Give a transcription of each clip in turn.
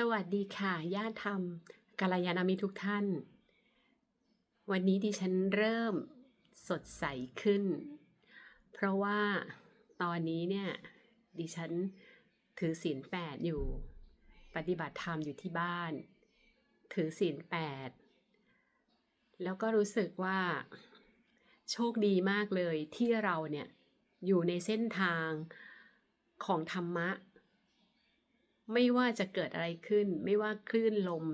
สวัสดีค่ะญาติธรรมกัลยาณมิตรทุกท่าน วันนี้ดิฉันเริ่มสดใสขึ้น เพราะว่าตอนนี้เนี่ยดิฉันถือศีลแปดอยู่ ปฏิบัติธรรมอยู่ที่บ้าน ถือศีลแปดแล้วก็รู้สึกว่า โชคดีมากเลยที่เราเนี่ยอยู่ในเส้นทางของธรรมะ ไม่ว่าจะเกิดอะไรขึ้น ไม่ว่าคลื่นลม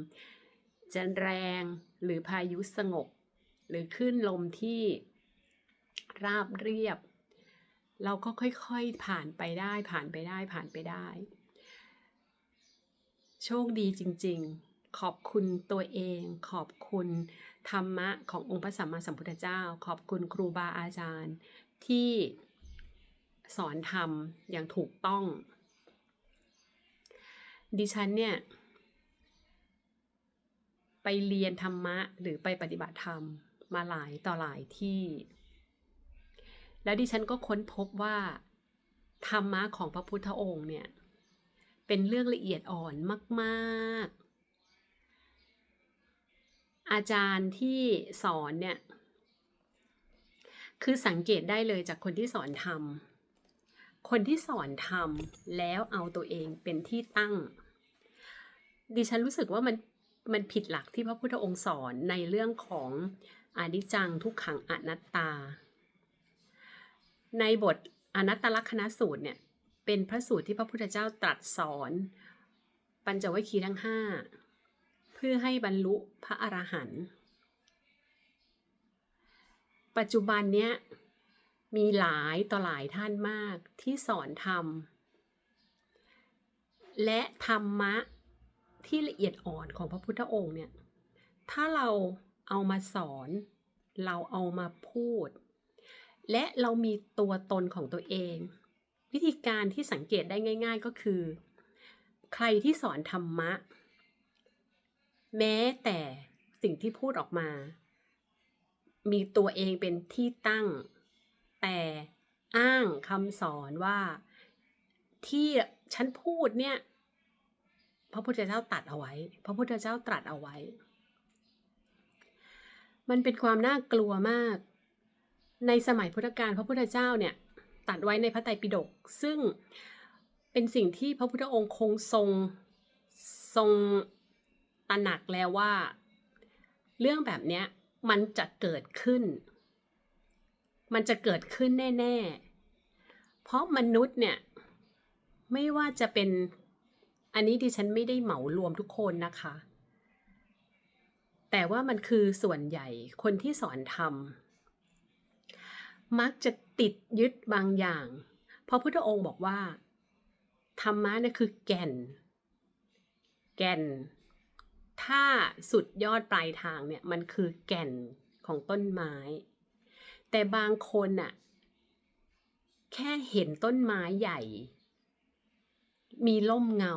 จะแรงหรือพายุสงบ หรือคลื่นลมที่ราบเรียบ เราก็ค่อยๆผ่านไปได้ผ่านไปได้ผ่านไปได้ โชคดีจริง ๆ ขอบคุณตัวเอง ขอบคุณธรรมะขององค์พระสัมมาสัมพุทธเจ้า ขอบคุณครูบาอาจารย์ที่สอนธรรมอย่างถูกต้อง ดิฉันเนี่ยไปเรียนธรรมะหรือไปปฏิบัติธรรมมาหลายต่อหลายที่ แล้วดิฉันก็ค้นพบว่า ธรรมะของพระพุทธองค์เนี่ย เป็นเรื่องละเอียดอ่อนมาก ๆ อาจารย์ที่สอนเนี่ย คือสังเกตได้เลยจากคนที่สอนธรรม คนที่สอนธรรมแล้วเอาตัวเองเป็นที่ตั้ง ดิฉันรู้สึกว่ามันมันผิดหลักที่พระพุทธองค์สอนในเรื่องของอนิจจังทุกขังอนัตตา ในบทอนัตตลักษณสูตรเนี่ยเป็นพระสูตรที่พระพุทธเจ้าตรัสสอน ปัญจวัคคีย์ทั้งห้าเพื่อให้บรรลุพระอรหันต์ปัจจุบันเนี้ยมีหลายต่อหลายท่านมากที่สอนธรรม และธรรมะ ที่ละเอียดอ่อนของพระพุทธองค์เนี่ย ถ้าเราเอามาสอน เราเอามาพูด และเรามีตัวตนของตัวเอง วิธีการที่สังเกตได้ง่าย ๆก็คือ ใครที่สอนธรรมะ แม้แต่สิ่งที่พูดออกมา มีตัวเองเป็นที่ตั้ง แต่อ้างคำสอนว่าที่ฉันพูดเนี่ย พระพุทธเจ้าตัดเอาไว้ พระพุทธเจ้าตรัสเอาไว้ มันเป็นความน่ากลัวมาก ในสมัยพุทธกาลพระพุทธเจ้าเนี่ยตัดไว้ในพระไตรปิฎกซึ่งเป็นสิ่งที่พระพุทธองค์คงทรงทรงตระหนักแล้วว่า เรื่องแบบเนี้ยมันจะเกิดขึ้น มันจะเกิดขึ้นแน่ ๆ เพราะมนุษย์เนี่ยไม่ว่าจะเป็น อันนี้ดิฉันไม่ได้เหมารวมทุกคนนะคะ แต่ว่ามันคือส่วนใหญ่คนที่สอนธรรมมักจะติดยึดบางอย่าง เพราะพุทธองค์บอกว่า ธรรมะเนี่ยคือแก่น แก่น ถ้าสุดยอดปลายทางเนี่ยมันคือแก่นของต้นไม้ แต่บางคนน่ะแค่เห็นต้นไม้ใหญ่ มีร่มเงา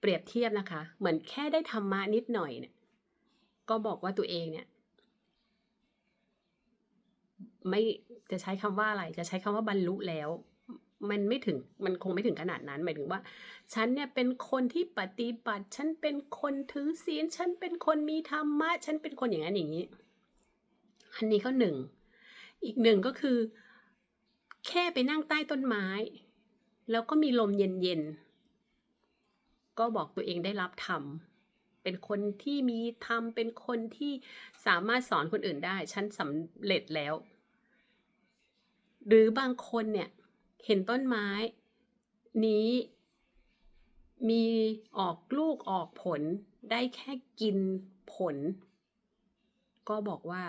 เปรียบเทียบนะคะ เหมือนแค่ได้ธรรมะนิดหน่อยเนี่ย ก็บอกว่าตัวเองเนี่ย ไม่จะใช้คำว่าอะไร จะใช้คำว่าบรรลุแล้ว มันไม่ถึงมันคงไม่ถึงขนาดนั้น หมายถึงว่า ฉันเนี่ยเป็นคนที่ปฏิบัติ ฉันเป็นคนถือศีล ฉันเป็นคนมีธรรมะ ฉันเป็นคนอย่างนั้นอย่างนี้ อันนี้ก็หนึ่ง อีกหนึ่งก็คือ แค่ไปนั่งใต้ต้นไม้ แล้วก็มีลมเย็นๆ ก็บอกตัวเองได้รับธรรม เป็นคนที่มีธรรม เป็นคนที่สามารถสอนคนอื่นได้ ฉันสำเร็จแล้ว หรือบางคนเนี่ย เห็นต้นไม้ นี้มีออกลูกออกผลได้แค่กินผล ก็บอกว่า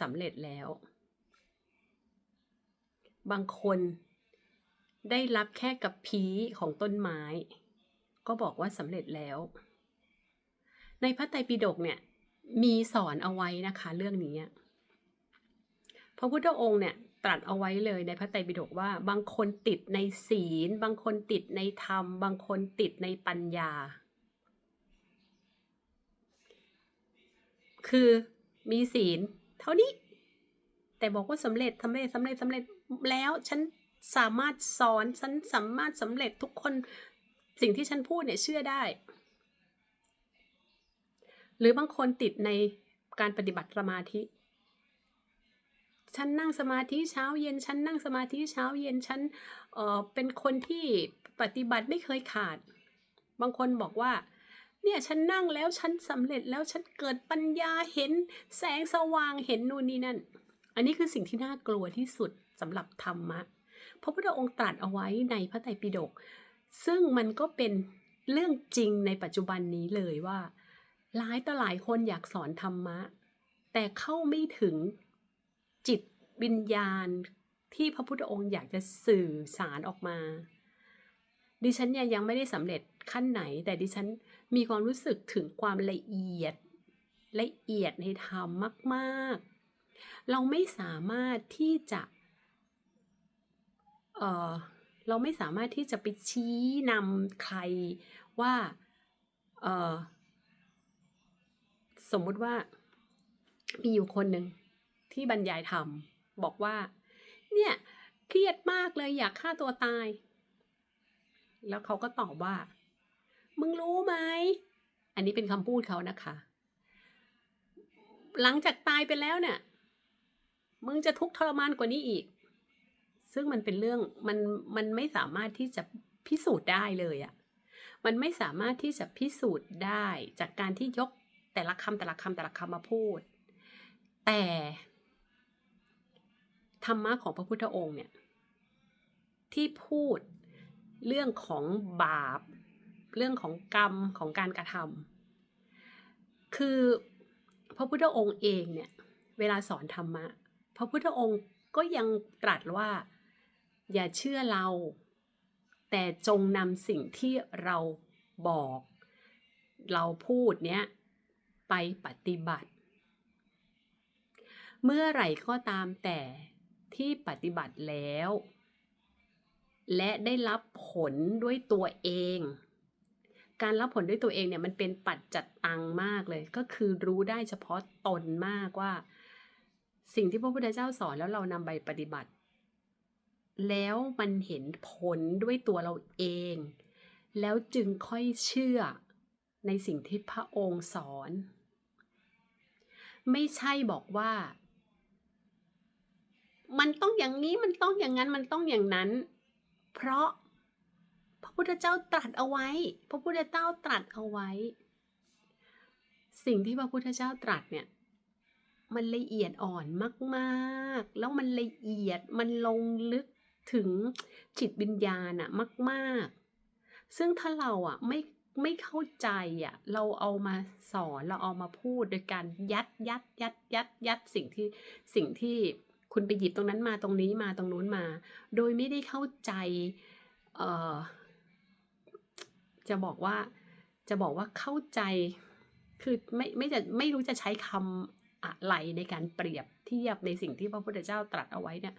สำเร็จแล้ว บางคน ได้รับแค่กับพีของต้นไม้ ก็บอกว่าสำเร็จแล้ว ในพระไตรปิฎกเนี่ยมีสอนเอาไว้นะคะเรื่องนี้พระพุทธองค์เนี่ยตรัสเอาไว้เลยในพระไตรปิฎกว่า บางคนติดในศีล บางคนติดในธรรม บางคนติดในปัญญา คือมีศีล เท่านี้ แต่บอกว่าสำเร็จสำเร็จสำเร็จสำเร็จแล้วฉัน สามารถสอนฉันสามารถสำเร็จทุกคนสิ่งที่ฉันพูดเนี่ยเชื่อได้ หรือบางคนติดในการปฏิบัติสมาธิ ฉันนั่งสมาธิเช้าเย็น ฉันนั่งสมาธิเช้าเย็น ฉันเออเป็นคนที่ปฏิบัติไม่เคยขาด บางคนบอกว่า เนี่ยฉันนั่งแล้วฉันสำเร็จแล้วฉันเกิดปัญญาเห็นแสงสว่างเห็นนู่นนี่นั่น อันนี้คือสิ่งที่น่ากลัวที่สุดสำหรับธรรมะ พระพุทธองค์ตรัสเอาไว้ในพระไตรปิฎกซึ่งมันก็เป็นเรื่องจริงในปัจจุบันนี้เลยว่า หลายต่อหลายคนอยากสอนธรรมะ แต่เข้าไม่ถึงจิตวิญญาณที่พระพุทธองค์อยากจะสื่อสารออกมา ดิฉันยังยังไม่ได้สำเร็จขั้นไหน แต่ดิฉันมีความรู้สึกถึงความละเอียดละเอียดในธรรมมาก ๆ เราไม่สามารถที่จะ เออเราไม่สามารถที่จะไปชี้นำใครว่าเออสมมุติว่ามีอยู่คนหนึ่งที่บรรยายธรรมบอกว่า เนี่ย เครียดมากเลยอยากฆ่าตัวตาย แล้วเขาก็ตอบว่า มึงรู้ไหม อันนี้เป็นคำพูดเขานะคะ หลังจากตายไปแล้วเนี่ย มึงจะทุกข์ทรมานกว่านี้อีก ซึ่งมันเป็นเรื่องมันมันไม่สามารถที่จะพิสูจน์ได้เลยอะ่ะมันไม่สามารถที่จะพิสูจน์ได้จากการที่ยกแต่ละคำแต่ละคำแต่ละคำมาพูด แต่ธรรมะของพระพุทธองค์เนี่ยที่พูดเรื่องของบาป เรื่องของกรรมของการกระทำคือพระพุทธองค์เองเนี่ยเวลาสอนธรรมะ พระพุทธองค์ก็ยังตรัสว่า อย่าเชื่อเรา แต่จงนำสิ่งที่เราบอก เราพูดเนี้ยไปปฏิบัติ เมื่อไหร่ก็ตามแต่ที่ปฏิบัติแล้ว และได้รับผลด้วยตัวเอง การรับผลด้วยตัวเองเนี่ยมันเป็นปัจจัดตังมากเลย ก็คือรู้ได้เฉพาะตนมากว่า สิ่งที่พระพุทธเจ้าสอนแล้วเรานำไปปฏิบัติ แล้วมันเห็นผลด้วยตัวเราเอง แล้วจึงค่อยเชื่อในสิ่งที่พระองค์สอน ไม่ใช่บอกว่า มันต้องอย่างนี้มันต้องอย่างนั้นมันต้องอย่างนั้น เพราะพระพุทธเจ้าตรัสเอาไว้ พระพุทธเจ้าตรัสเอาไว้ สิ่งที่พระพุทธเจ้าตรัสเนี่ยมันละเอียดอ่อนมาก ๆ แล้วมันละเอียด มันลงลึก ถึงจิตวิญญาณอะมากๆ ซึ่งถ้าเราอะไม่ไม่เข้าใจอะเราเอามาสอนเราเอามาพูดโดยการยัดยัดยัดยัดยัดสิ่งที่สิ่งที่คุณไปหยิบตรงนั้นมาตรงนี้มาตรงนู้นมา โดยไม่ได้เข้าใจเอ่อจะบอกว่าจะบอกว่าเข้าใจคือไม่ไม่จะไม่รู้จะใช้คำอะไรในการเปรียบเทียบในสิ่งที่พระพุทธเจ้าตรัสเอาไว้เนี่ย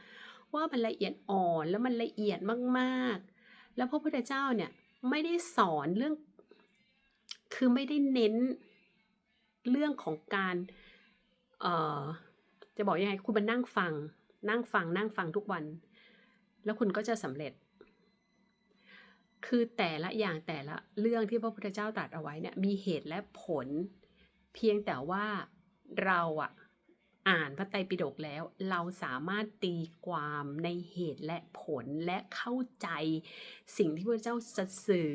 ว่ามันละเอียดอ่อนแล้วมันละเอียดมากๆ แล้วพระพุทธเจ้าเนี่ยไม่ได้สอนเรื่อง คือไม่ได้เน้นเรื่องของการเอ่อจะบอกยังไงคุณมานั่งฟัง นั่งฟัง นั่งฟังทุกวัน แล้วคุณก็จะสำเร็จ คือแต่ละอย่างแต่ละเรื่องที่พระพุทธเจ้าตรัสเอาไว้เนี่ยมีเหตุและผล เพียงแต่ว่าเราอะ อ่านพระไตรปิฎกแล้ว เราสามารถตีความในเหตุและผลและเข้าใจ สิ่งที่พระเจ้าสื่อ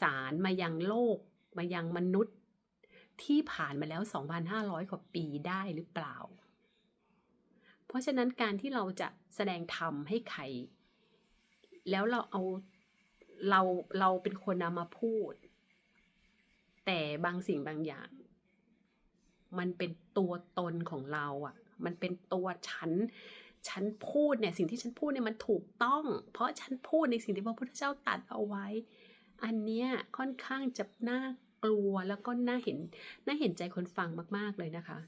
สารมายังโลก มายังมนุษย์ ที่ผ่านมาแล้ว 2,500 กว่าปีได้หรือเปล่า เพราะฉะนั้นการที่เราจะแสดงธรรมให้ใคร แล้วเราเอาเราเราเป็นคนนำมาพูด แต่บางสิ่งบางอย่าง มันเป็นตัวตนของเราอะ่ะ มันเป็นตัวฉัน ฉันพูดเนี่ยสิ่งที่ฉันพูดเนี่ยมันถูกต้อง เพราะฉันพูดในสิ่งที่พระพุทธเจ้าตัดเอาไว้ อันเนี้ยค่อนข้างจะน่ากลัวแล้วก็น่าเห็นน่าเห็นใจคนฟังมาก ๆเลยนะคะ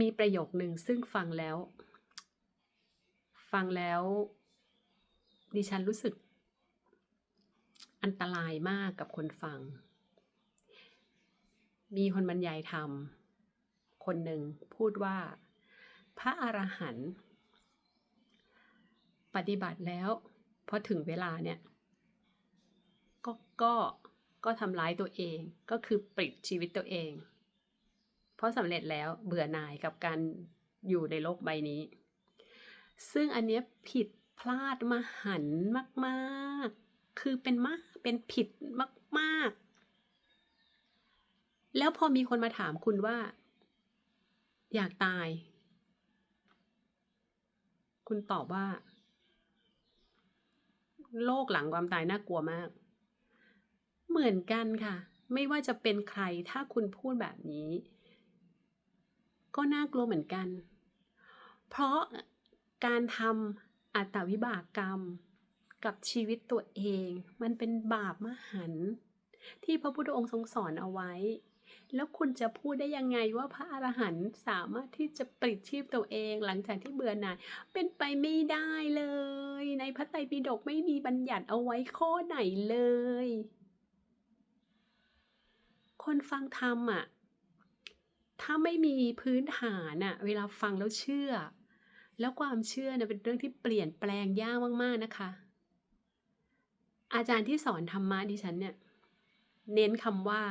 มีประโยคหนึ่งซึ่งฟังแล้ว ฟังแล้ว ดิฉันรู้สึกอันตรายมากกับคนฟัง มีคนบรรยายธรรม คนหนึ่งพูดว่า พระอรหันต์ปฏิบัติแล้วพอถึงเวลาเนี่ย ก็ก็ก็ทำร้ายตัวเองก็คือปลิดชีวิตตัวเอง เพราะสำเร็จแล้วเบื่อหน่ายกับการอยู่ในโลกใบนี้ ซึ่งอันเนี้ยผิดพลาดมหันมาก ๆ คือเป็นมากเป็นผิดมาก ๆ แล้วพอมีคนมาถามคุณว่า อยากตาย คุณตอบว่า โลกหลังความตายน่ากลัวมาก เหมือนกันค่ะ ไม่ว่าจะเป็นใครถ้าคุณพูดแบบนี้ ก็น่ากลัวเหมือนกัน เพราะการทำอัตวิบากกรรมกับชีวิตตัวเอง มันเป็นบาปมหันต์ที่พระพุทธองค์ทรงสอนเอาไว้ แล้วคุณจะพูดได้ยังไงว่าพระอรหันต์สามารถที่จะปลิดชีพตัวเองหลังจากที่เบื่อหน่ายเป็นไปไม่ได้เลย ในพระไตรปิฎกไม่มีบัญญัติเอาไว้ข้อไหนเลย คนฟังธรรมอะถ้าไม่มีพื้นฐานอะเวลาฟังแล้วเชื่อ แล้วความเชื่อเนี่ยเป็นเรื่องที่เปลี่ยนแปลงยากมากๆนะคะ อาจารย์ที่สอนธรรมะดิฉันเนี่ย เน้นคำว่า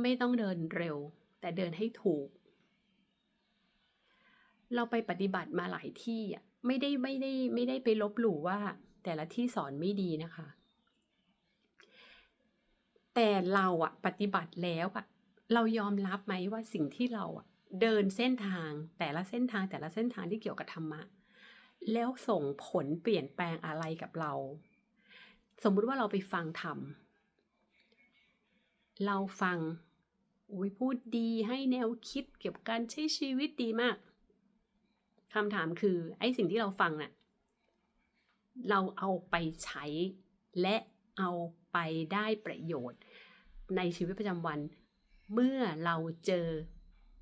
ไม่ต้องเดินเร็ว แต่เดินให้ถูก เราไปปฏิบัติมาหลายที่อะไม่ได้ไม่ได้ไม่ได้ไปลบหลู่ว่า แต่ละที่สอนไม่ดีนะคะ แต่เราอะปฏิบัติแล้วอะเรายอมรับไหมว่าสิ่งที่เราอะเดินเส้นทางแต่ละเส้นทางแต่ละเส้นทางที่เกี่ยวกับธรรมะ แล้วส่งผลเปลี่ยนแปลงอะไรกับเรา สมมุติว่าเราไปฟังธรรม เราฟังอุ้ยพูดดีให้แนวคิดเกี่ยวกับการใช้ชีวิตดีมากคำถามคือ ไอ้สิ่งที่เราฟังน่ะเราเอาไปใช้และเอาไปได้ประโยชน์ ในชีวิตประจำวัน เมื่อเราเจอ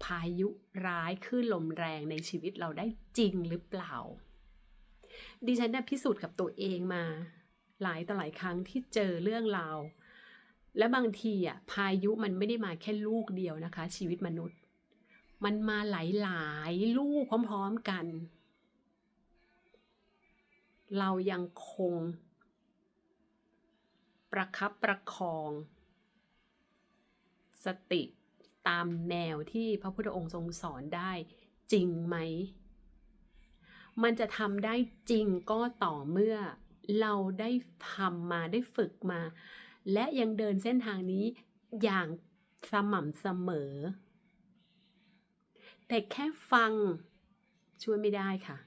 พายุร้ายคลื่นลมแรงในชีวิตเราได้จริงหรือเปล่า ดิฉันได้พิสูจน์กับตัวเองมา หลายต่อหลายครั้งที่เจอเรื่องราว และบางทีอะพายุมันไม่ได้มาแค่ลูกเดียวนะคะ ชีวิตมนุษย์ มันมาหลายๆลูกพร้อมๆกัน เรายังคง ประคับประคอง สติตามแนวที่พระพุทธองค์ทรงสอนได้จริงไหม มันจะทำได้จริงก็ต่อเมื่อ เราได้ทำมาได้ฝึกมา และยังเดินเส้นทางนี้อย่างสม่ำเสมอ แต่แค่ฟังช่วยไม่ได้ค่ะ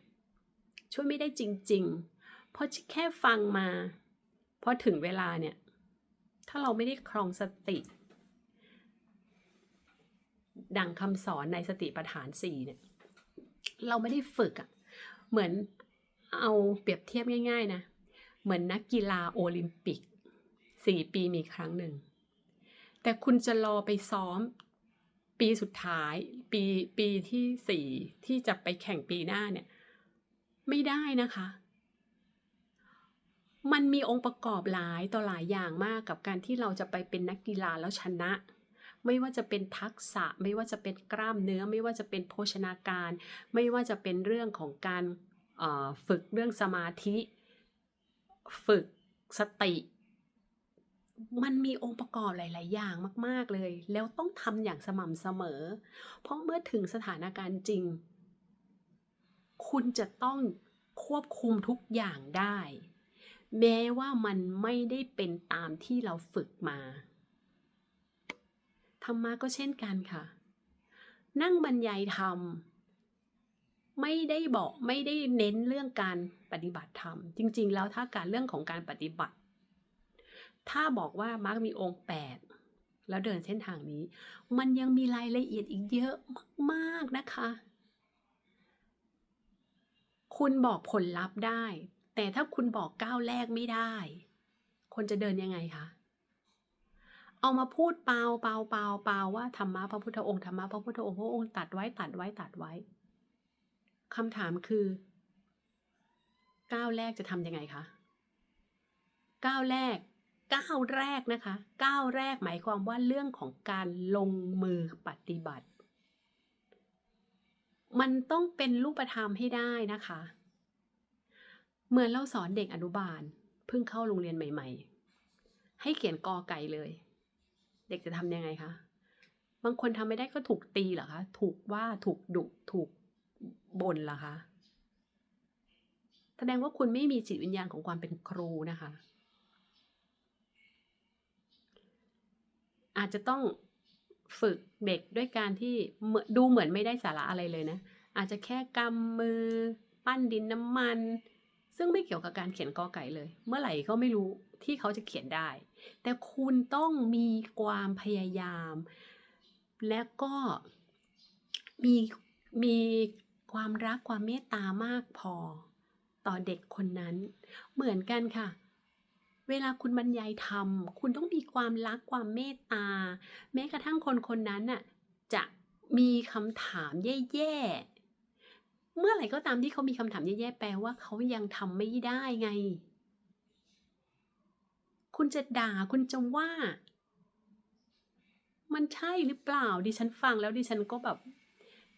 ช่วยไม่ได้จริง ๆ เพราะแค่ฟังมาพอถึงเวลาเนี่ย ถ้าเราไม่ได้ครองสติ ดังคำสอนในสติปัฏฐานสี่เนี่ย เราไม่ได้ฝึกอะ่ะ เหมือนเอาเปรียบเทียบง่าย ๆ นะ เหมือนนักกีฬาโอลิมปิก สี่ปีมีครั้งหนึ่ง แต่คุณจะรอไปซ้อมปีสุดท้าย ปีปีที่สี่ที่จะไปแข่งปีหน้าเนี่ย ไม่ได้นะคะ มันมีองค์ประกอบหลายต่อหลายอย่างมากกับการที่เราจะไปเป็นนักกีฬาแล้วชนะไม่ว่าจะเป็นทักษะไม่ว่าจะเป็นกล้ามเนื้อ ไม่ว่าจะเป็นโภชนาการ ไม่ว่าจะเป็นเรื่องของการฝึกเรื่องสมาธิ ฝึกสติ มันมีองค์ประกอบหลาย ๆ อย่างมาก ๆ เลย แล้วต้องทำอย่างสม่ำเสมอ เพราะเมื่อถึงสถานการณ์จริง คุณจะต้องควบคุมทุกอย่างได้ แม้ว่ามันไม่ได้เป็นตามที่เราฝึกมาธรรมะก็เช่นกันค่ะ นั่งบรรยายธรรมไม่ได้บอกไม่ได้เน้นเรื่องการปฏิบัติธรรม จริง ๆ แล้วถ้าการเรื่องของการปฏิบัติ ถ้าบอกว่ามักมีองค์แปดแล้วเดินเส้นทางนี้ มันยังมีรายละเอียดอีกเยอะมากๆนะคะ คุณบอกผลลัพธ์ได้ แต่ถ้าคุณบอกก้าวแรกไม่ได้ คนจะเดินยังไงคะเอามาพูดเปล่าเปล่าเปล่าเปล่าว่าธรรมะพระพุทธองค์ธรรมะพระพุทธองค์พระองค์ตัดไว้ตัดไว้ตัดไว้คำถามคือก้าวแรกจะทำยังไงคะก้าวแรก ก้าวแรกนะคะก้าวแรกหมายความว่าเรื่องของการลงมือปฏิบัติ มันต้องเป็นรูปธรรมให้ได้นะคะ เหมือนเราสอนเด็กอนุบาลเพิ่งเข้าโรงเรียนใหม่ ๆ ให้เขียนกอไก่เลย เด็กจะทำยังไงคะบางคนทำไม่ได้ก็ถูกตีเหรอคะถูกว่าถูกดุถูกบ่นเหรอคะแสดงว่าคุณไม่มีจิตวิญญาณของความเป็นครูนะคะ อาจจะต้องฝึกเด็กด้วยการที่ดูเหมือนไม่ได้สาระอะไรเลยนะ อาจจะแค่กำมือ ปั้นดินน้ำมัน ซึ่งไม่เกี่ยวกับการเขียนกอไก่เลย เมื่อไหร่ก็ไม่รู้ที่เขาจะเขียนได้ แต่คุณต้องมีความพยายาม และก็มีมีความรักความเมตตามากพอต่อเด็กคนนั้น เหมือนกันค่ะ เวลาคุณบรรยายธรรม คุณต้องมีความรักความเมตตา แม้กระทั่งคนคนนั้นน่ะจะมีคำถามแย่ๆ เมื่อไหร่ก็ตามที่เขามีคำถามแย่ๆ แปลว่าเขายังทำไม่ได้ไง คุณจะด่าคุณจะว่า มันใช่หรือเปล่า ดิฉันฟังแล้วดิฉันก็แบบ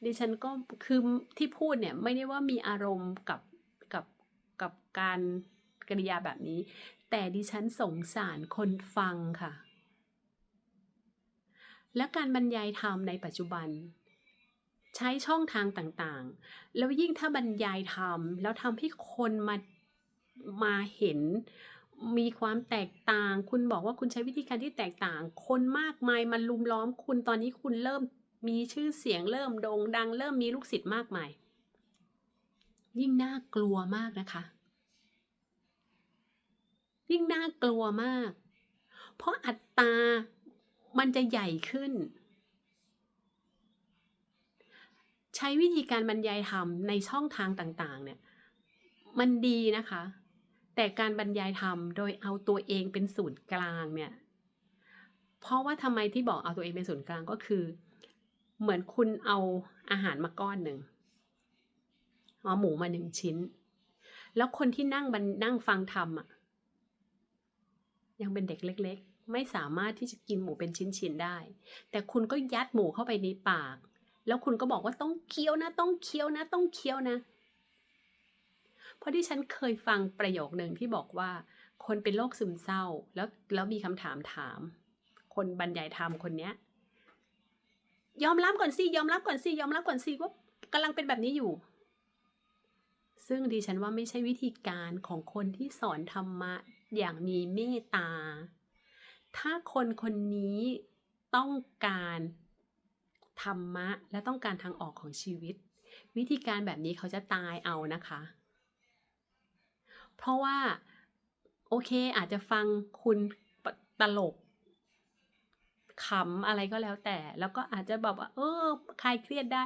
ดิฉันก็คือที่พูดเนี่ย ไม่ได้ว่ามีอารมณ์กับกับกับการ กริยาแบบนี้ แต่ดิฉันสงสารคนฟังค่ะ และการบรรยายธรรมในปัจจุบัน ใช้ช่องทางต่างๆ แล้วยิ่งถ้าบรรยายธรรมแล้วทำให้คนมามาเห็นมีความแตกต่าง คุณบอกว่าคุณใช้วิธีการที่แตกต่าง คนมากมายมาลุมล้อมคุณตอนนี้คุณเริ่มมีชื่อเสียงเริ่มโด่งดัง เริ่มมีลูกศิษย์มากมาย ยิ่งน่ากลัวมากนะคะ ยิ่งน่ากลัวมาก เพราะอัตรามันจะใหญ่ขึ้น ใช้วิธีการบรรยายธรรมในช่องทางต่างๆ เนี่ย มันดีนะคะ แต่การบรรยายธรรมโดยเอาตัวเองเป็นศูนย์กลางเนี่ย เพราะว่าทำไมที่บอกเอาตัวเองเป็นศูนย์กลางก็คือ เหมือนคุณเอาอาหารมาก้อนหนึ่งเอาหมูมาหนึ่งชิ้น แล้วคนที่นั่งบนนั่งฟังธรรมอะ ยังเป็นเด็กเล็ก ๆ ไม่สามารถที่จะกินหมูเป็นชิ้นๆได้ แต่คุณก็ยัดหมูเข้าไปในปาก แล้วคุณก็บอกว่าต้องเคี้ยวนะ ต้องเคี้ยวนะ ต้องเคี้ยวนะเพราะที่ฉันเคยฟังประโยคหนึ่งที่บอกว่า คนเป็นโรคซึมเศร้าแล้วแล้วมีคำถามถาม คนบรรยายธรรมคนเนี้ยยอมรับก่อนสิยอมรับก่อนสิยอมรับก่อนสิว่ากำลังเป็นแบบนี้อยู่ ซึ่งดิฉันว่าไม่ใช่วิธีการของคนที่สอนธรรมะ อย่างมีเมตตา ถ้าคนคนนี้ต้องการธรรมะและต้องการทางออกของชีวิต วิธีการแบบนี้เขาจะตายเอานะคะ เพราะว่าโอเคอาจจะฟังคุณตลกขำอะไรก็แล้วแต่ แล้วก็อาจจะแบบว่า เออคลายเครียดได้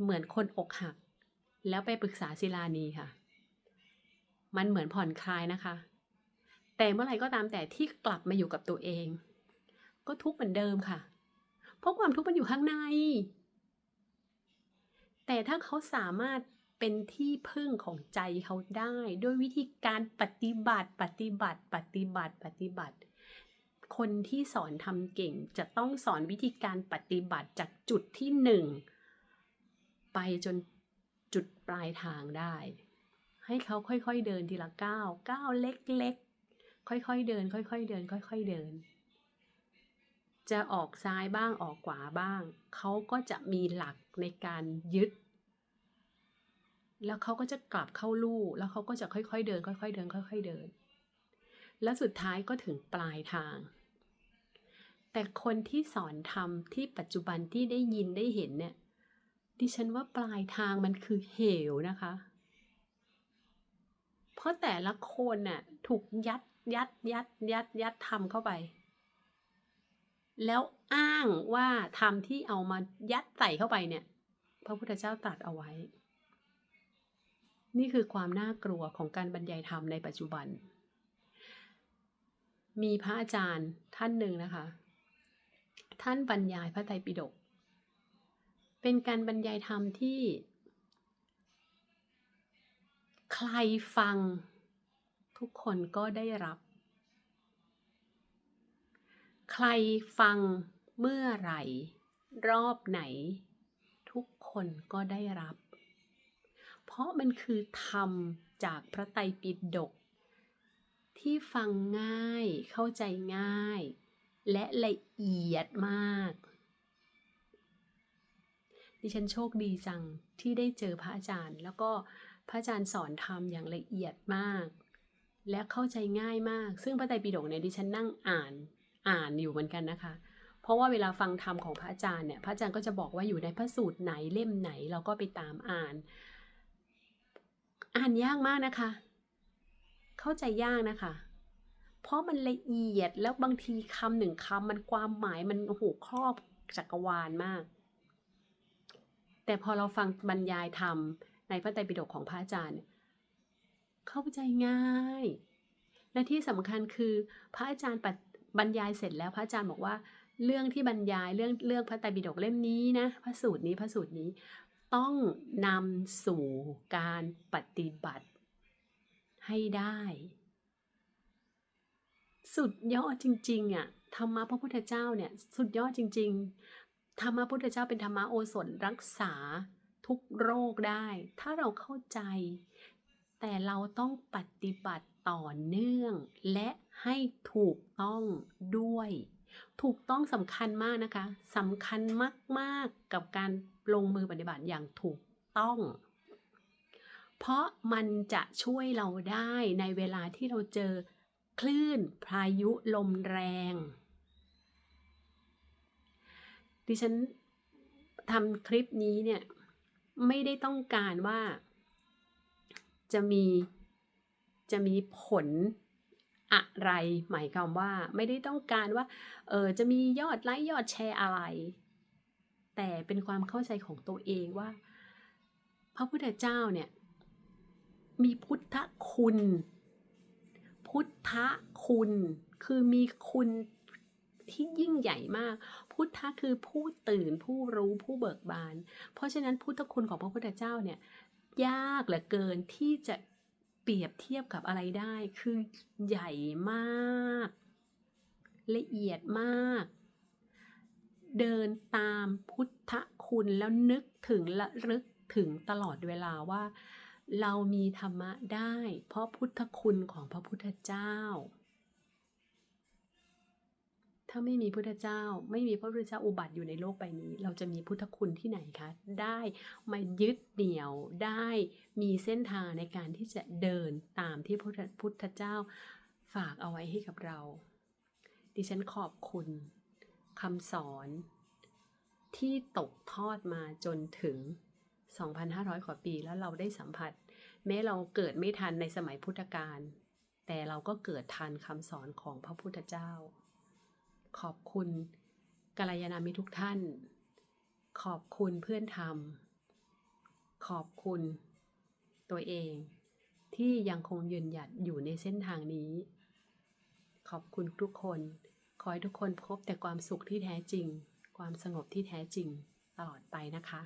เหมือนคนอกหัก แล้วไปปรึกษาศิลานีค่ะ มันเหมือนผ่อนคลายนะคะ แต่เมื่อไหร่ก็ตามแต่ที่กลับมาอยู่กับตัวเอง ก็ทุกข์เหมือนเดิมค่ะ เพราะความทุกข์มันอยู่ข้างใน แต่ถ้าเขาสามารถเป็นที่พึ่งของใจเขาได้ด้วยวิธีการปฏิบัติปฏิบัติปฏิบัติปฏิบัติ คนที่สอนทำเก่งจะต้องสอนวิธีการปฏิบัติจากจุดที่หนึ่งไปจนจุดปลายทางได้ ให้เขาค่อยๆเดินทีละก้าวก้าวเล็กๆ ค่อยๆเดิน ค่อยๆเดิน ค่อย ๆเดิน จะออกซ้ายบ้างออกขวาบ้าง เขาก็จะมีหลักในการยึด แล้วเขาก็จะกลับเข้าลู่แล้วเขาก็จะค่อยๆเดิน ค่อยๆเดิน ค่อย ๆเดิน แล้วสุดท้ายก็ถึงปลายทาง แต่คนที่สอนทำที่ปัจจุบันที่ได้ยินได้เห็นเนี่ยดิฉันว่าปลายทางมันคือเหวนะคะ เพราะแต่ละคนน่ะถูกยัดยัดยัดยัดยัดทำเข้าไป แล้วอ้างว่าทำที่เอามายัดใส่เข้าไปเนี่ย พระพุทธเจ้าตรัสเอาไว้ นี่คือความน่ากลัวของการบรรยายธรรมในปัจจุบัน มีพระอาจารย์ท่านหนึ่งนะคะ ท่านบรรยายพระไตรปิฎกเป็นการบรรยายธรรมที่ ใครฟัง ทุกคนก็ได้รับ ใครฟังเมื่อไหร่ รอบไหน ทุกคนก็ได้รับ เพราะมันคือธรรมจากพระไตรปิฎกที่ฟังง่ายเข้าใจง่าย และละเอียดมาก ดิฉันโชคดีจังที่ได้เจอพระอาจารย์ แล้วก็ พระอาจารย์สอนธรรมอย่างละเอียดมาก และเข้าใจง่ายมาก ซึ่งพระไตรปิฎกเนี่ยดิฉันนั่งอ่านอ่านอยู่เหมือนกันนะคะ เพราะว่าเวลาฟังธรรมของพระอาจารย์เนี่ยพระอาจารย์ก็จะบอกว่าอยู่ในพระสูตรไหนเล่มไหนเราก็ไปตามอ่าน อ่านยากมากนะคะ เข้าใจยากนะคะ เพราะมันละเอียดแล้วบางทีคำหนึ่งคำมันความหมายมันโอ้โหครอบจักรวาลมาก แต่พอเราฟังบรรยายธรรม ในพระไตรปิฎกของพระอาจารย์ เข้าใจง่าย และที่สำคัญคือพระอาจารย์บรรยายเสร็จแล้วพระอาจารย์บอกว่า เรื่องที่บรรยายเรื่องเรื่องพระไตรปิฎกเล่มนี้นะพระสูตรนี้พระสูตรนี้ต้องนำสู่การปฏิบัติให้ได้ สุดยอดจริงๆอะธรรมะพระพุทธเจ้าเนี่ยสุดยอดจริง ๆ ธรรมะพุทธเจ้าเป็นธรรมะโอสถรักษา ทุกโรคได้ ถ้าเราเข้าใจ แต่เราต้องปฏิบัติต่อเนื่อง และให้ถูกต้องด้วย ถูกต้องสำคัญมากนะคะสำคัญมาก ๆ กับการลงมือปฏิบัติอย่างถูกต้อง เพราะมันจะช่วยเราได้ในเวลาที่เราเจอคลื่นพายุลมแรง ดิฉันทำคลิปนี้เนี่ย ไม่ได้ต้องการว่า จะมีจะมีผลอะไร หมายความว่าไม่ได้ต้องการว่า เออจะมียอดไลค์ยอดแชร์อะไร แต่เป็นความเข้าใจของตัวเองว่า พระพุทธเจ้าเนี่ย มีพุทธคุณ พุทธคุณคือมีคุณ ที่ยิ่งใหญ่มาก พุทธะคือผู้ตื่นผู้รู้ผู้เบิกบาน เพราะฉะนั้นพุทธคุณของพระพุทธเจ้าเนี่ยยากเหลือเกินที่จะเปรียบเทียบกับอะไรได้ คือใหญ่มาก ละเอียดมาก เดินตามพุทธคุณแล้วนึกถึงละลึกถึงตลอดเวลาว่า เรามีธรรมะได้ เพราะพุทธคุณของพระพุทธเจ้า ถ้าไม่มีพุทธเจ้า ไม่มีพระพุทธเจ้าอุบัติอยู่ในโลกใบนี้ เราจะมีพุทธคุณที่ไหนคะ ได้มายึดเหนี่ยวได้มีเส้นทางในการที่จะเดินตามที่พระพุทธเจ้าฝากเอาไว้ให้กับเรา ดิฉันขอบคุณคำสอนที่ตกทอดมาจนถึง 2,500 กว่าปีแล้วเราได้สัมผัส แม้เราเกิดไม่ทันในสมัยพุทธกาลแต่เราก็เกิดทันคำสอนของพระพุทธเจ้า ขอบคุณกัลยาณมิตรทุกท่าน ขอบคุณเพื่อนธรรม ขอบคุณตัวเองที่ยังคงยืนหยัดอยู่ในเส้นทางนี้ ขอบคุณทุกคน ขอให้ทุกคนพบแต่ความสุขที่แท้จริง ความสงบที่แท้จริงตลอดไปนะคะ